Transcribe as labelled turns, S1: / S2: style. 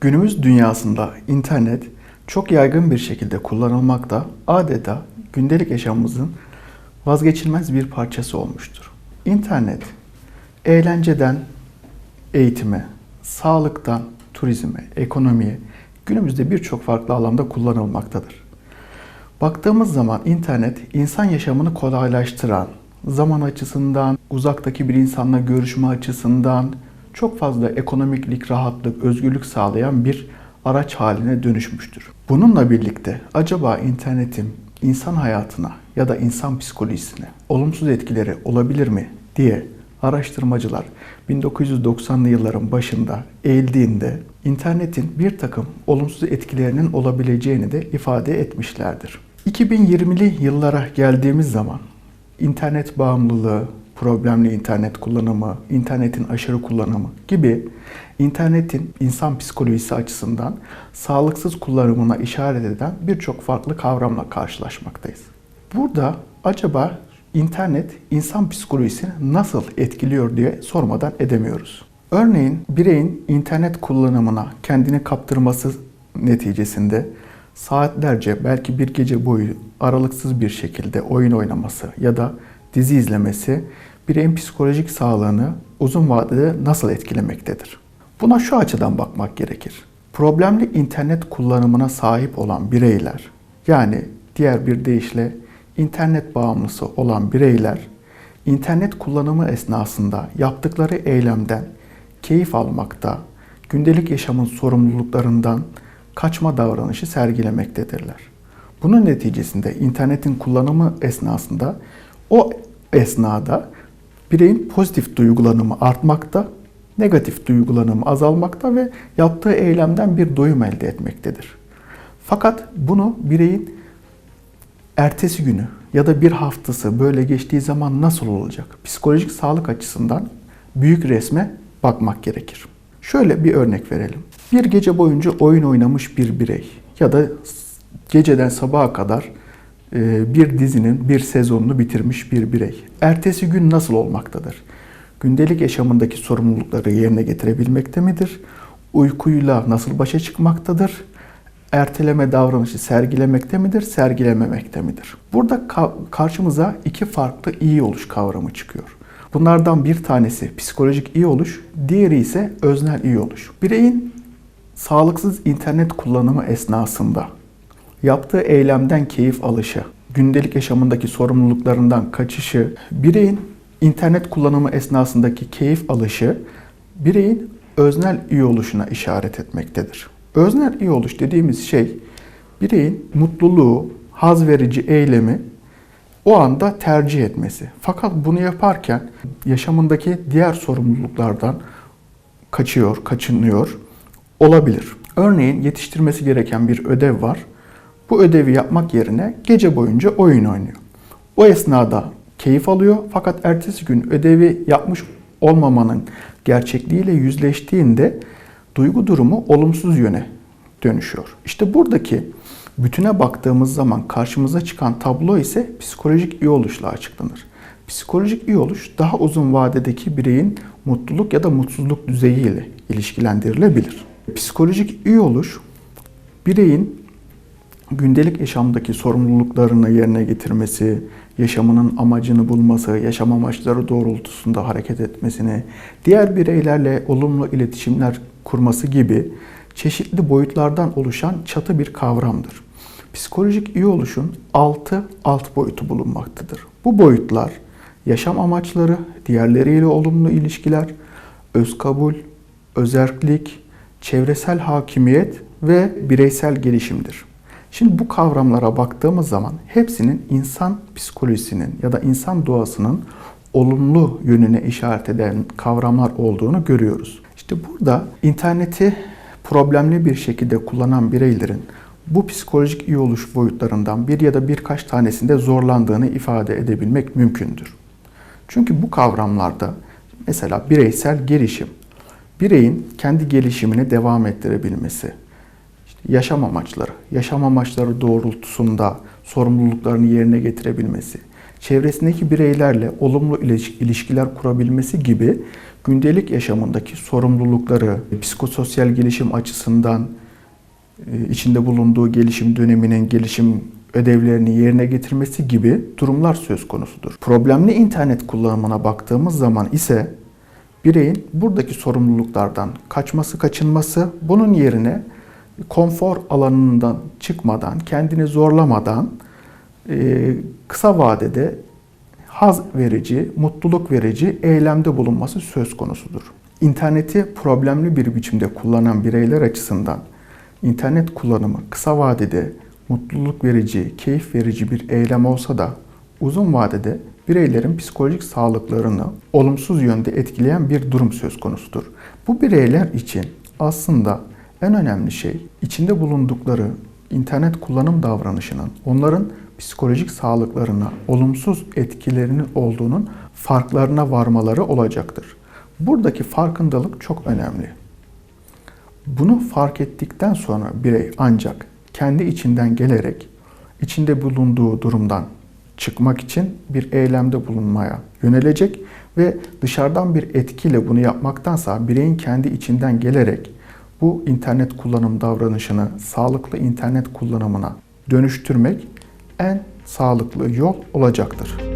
S1: Günümüz dünyasında internet çok yaygın bir şekilde kullanılmakta, adeta gündelik yaşamımızın vazgeçilmez bir parçası olmuştur. İnternet, eğlenceden eğitime, sağlıktan turizme, ekonomiye günümüzde birçok farklı alanda kullanılmaktadır. Baktığımız zaman internet insan yaşamını kolaylaştıran, zaman açısından, uzaktaki bir insanla görüşme açısından çok fazla ekonomiklik, rahatlık, özgürlük sağlayan bir araç haline dönüşmüştür. Bununla birlikte acaba internetin insan hayatına ya da insan psikolojisine olumsuz etkileri olabilir mi diye araştırmacılar 1990'lı yılların başında eğildiğinde internetin bir takım olumsuz etkilerinin olabileceğini de ifade etmişlerdir. 2020'li yıllara geldiğimiz zaman internet bağımlılığı, problemli internet kullanımı, internetin aşırı kullanımı gibi internetin insan psikolojisi açısından sağlıksız kullanımına işaret eden birçok farklı kavramla karşılaşmaktayız. Burada acaba internet insan psikolojisini nasıl etkiliyor diye sormadan edemiyoruz. Örneğin bireyin internet kullanımına kendini kaptırması neticesinde saatlerce belki bir gece boyu aralıksız bir şekilde oyun oynaması ya da dizi izlemesi bireyin psikolojik sağlığını uzun vadede nasıl etkilemektedir? Buna şu açıdan bakmak gerekir. Problemli internet kullanımına sahip olan bireyler, yani diğer bir deyişle internet bağımlısı olan bireyler, internet kullanımı esnasında yaptıkları eylemden keyif almakta, gündelik yaşamın sorumluluklarından kaçma davranışı sergilemektedirler. Bunun neticesinde internetin kullanımı esnasında o esnada bireyin pozitif duygulanımı artmakta, negatif duygulanımı azalmakta ve yaptığı eylemden bir doyum elde etmektedir. Fakat bunu bireyin ertesi günü ya da bir haftası böyle geçtiği zaman nasıl olacak? Psikolojik sağlık açısından büyük resme bakmak gerekir. Şöyle bir örnek verelim. Bir gece boyunca oyun oynamış bir birey ya da geceden sabaha kadar bir dizinin bir sezonunu bitirmiş bir birey. Ertesi gün nasıl olmaktadır? Gündelik yaşamındaki sorumlulukları yerine getirebilmekte midir? Uykuyla nasıl başa çıkmaktadır? Erteleme davranışı sergilemekte midir, sergilememekte midir? Burada ka- karşımıza iki farklı iyi oluş kavramı çıkıyor. Bunlardan bir tanesi psikolojik iyi oluş, diğeri ise öznel iyi oluş. Bireyin sağlıksız internet kullanımı esnasında yaptığı eylemden keyif alışı, gündelik yaşamındaki sorumluluklarından kaçışı, bireyin internet kullanımı esnasındaki keyif alışı, bireyin öznel iyi oluşuna işaret etmektedir. Öznel iyi oluş dediğimiz şey, bireyin mutluluğu, haz verici eylemi o anda tercih etmesi. Fakat bunu yaparken yaşamındaki diğer sorumluluklardan kaçıyor, kaçınıyor olabilir. Örneğin yetiştirmesi gereken bir ödev var. Bu ödevi yapmak yerine gece boyunca oyun oynuyor. O esnada keyif alıyor fakat ertesi gün ödevi yapmış olmamanın gerçekliğiyle yüzleştiğinde duygu durumu olumsuz yöne dönüşüyor. İşte buradaki bütüne baktığımız zaman karşımıza çıkan tablo ise psikolojik iyi oluşla açıklanır. Psikolojik iyi oluş daha uzun vadedeki bireyin mutluluk ya da mutsuzluk düzeyiyle ilişkilendirilebilir. Psikolojik iyi oluş bireyin gündelik yaşamdaki sorumluluklarını yerine getirmesi, yaşamının amacını bulması, yaşam amaçları doğrultusunda hareket etmesini, diğer bireylerle olumlu iletişimler kurması gibi çeşitli boyutlardan oluşan çatı bir kavramdır. Psikolojik iyi oluşun 6 alt boyutu bulunmaktadır. Bu boyutlar yaşam amaçları, diğerleriyle olumlu ilişkiler, öz kabul, özerklik, çevresel hakimiyet ve bireysel gelişimdir. Şimdi bu kavramlara baktığımız zaman hepsinin insan psikolojisinin ya da insan doğasının olumlu yönüne işaret eden kavramlar olduğunu görüyoruz. İşte burada interneti problemli bir şekilde kullanan bireylerin bu psikolojik iyi oluş boyutlarından bir ya da birkaç tanesinde zorlandığını ifade edebilmek mümkündür. Çünkü bu kavramlarda mesela bireysel gelişim, bireyin kendi gelişimini devam ettirebilmesi, yaşam amaçları, yaşam amaçları doğrultusunda sorumluluklarını yerine getirebilmesi, çevresindeki bireylerle olumlu iliş- ilişkiler kurabilmesi gibi gündelik yaşamındaki sorumlulukları, psikososyal gelişim açısından e, içinde bulunduğu gelişim döneminin gelişim ödevlerini yerine getirmesi gibi durumlar söz konusudur. Problemli internet kullanımına baktığımız zaman ise bireyin buradaki sorumluluklardan kaçması, kaçınması, bunun yerine konfor alanından çıkmadan, kendini zorlamadan e, kısa vadede haz verici, mutluluk verici eylemde bulunması söz konusudur. İnterneti problemli bir biçimde kullanan bireyler açısından internet kullanımı kısa vadede mutluluk verici, keyif verici bir eylem olsa da uzun vadede bireylerin psikolojik sağlıklarını olumsuz yönde etkileyen bir durum söz konusudur. Bu bireyler için aslında en önemli şey içinde bulundukları internet kullanım davranışının onların psikolojik sağlıklarına olumsuz etkilerinin olduğunun farklarına varmaları olacaktır. Buradaki farkındalık çok önemli. Bunu fark ettikten sonra birey ancak kendi içinden gelerek içinde bulunduğu durumdan çıkmak için bir eylemde bulunmaya yönelecek ve dışarıdan bir etkiyle bunu yapmaktansa bireyin kendi içinden gelerek bu internet kullanım davranışını sağlıklı internet kullanımına dönüştürmek en sağlıklı yol olacaktır.